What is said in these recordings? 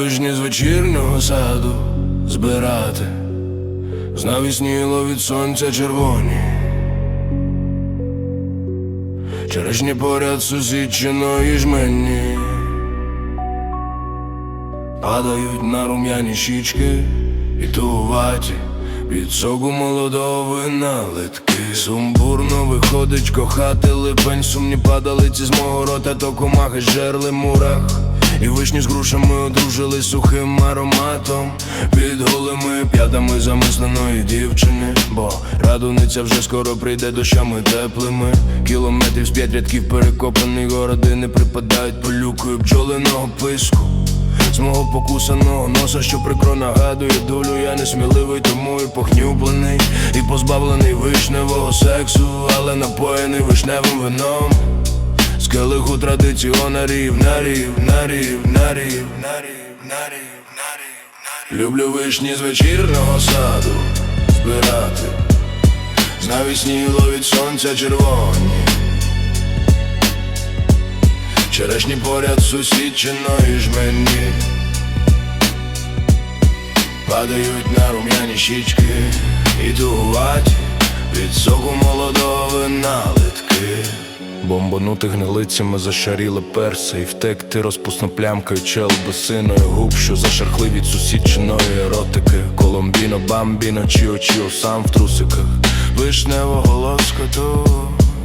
вишні з вечірнього саду збирати, знавісніло від сонця червоні. Черешні поряд сусідчиної жмені Падають на рум'яні щічки і тугуваті Від соку молодого вина Сумбурно виходить кохати липень. Сумні падалиці з мого рота, то комахи жерли мурах І вишні з грушами одружили сухим ароматом. Під голими п'ятами замисленої дівчини. Бо радуниця вже скоро прийде дощами теплими. Кілометрів з п'ять рядків перекопаний городи не припадають полюкою бджолиного писку. З мого покусаного носа, що прикро нагадує долю, я несміливий, тому і похнюплений, і позбавлений вишневого сексу, але напоєний вишневим вином. Келиху традиціонарів, нарів, нарів, нарів, нарів, нарів, нарів, нарів. Люблю вишні з вечірнього саду збирати, знавісніло від сонця червоні. Черешні поряд сусідчиної жмені Падають на рум'яні щічки і тугуваті від соку молодого вина литки Бомбанути гнилицями зашаріли перси І втекти розпусна плямкою чел босиною губ, що зашархли від сусідчиної еротики. Коломбіно, бамбіно, чіо, чіо, сам в трусиках. Вишневого лоскоту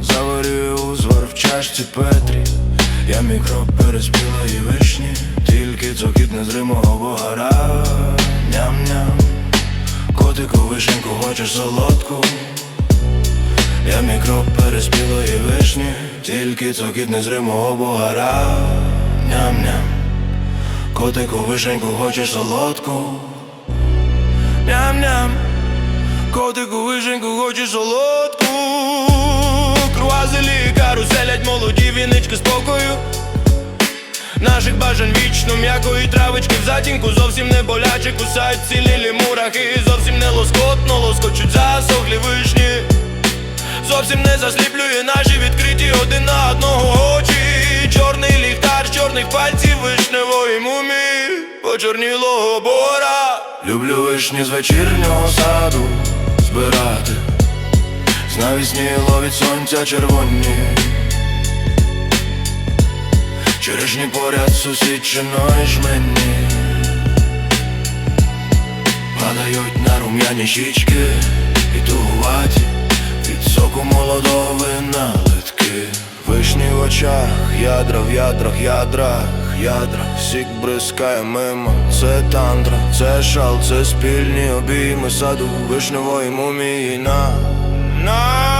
заварює узвар в чашці Петрі. Я мікроб переспілої вишні, тільки цокіт незримого вогора Ням-ням, котику вишеньку хочеш солодку? Я мікроб переспілої вишні, тільки цокіт незримого богара Ням-ням, котику вишеньку хочеш солодку? Ням-ням, котику вишеньку хочеш солодку? Круазелі каруселять молоді вінички спокою. Наших бажань вічно м'якої травички в затінку. Зовсім не боляче кусають цілі мурахи. Зовсім не лоскотно лоскочуть засохлі вишні. Зовсім не засліплює наші Почорнілого бора. Люблю вишні з вечірнього саду збирати. Знавісніло від сонця червоні. Черешні поряд сусідчиної жмені. Падають на рум'яні щічки і тугуваті. Від соку молодого вина литки. Вишні в очах, ядра в ядрах, ядрах, ядрах Сік бризкає мимо, це тандра, це шал, це спільні обійми саду вишневої мумії. На нас,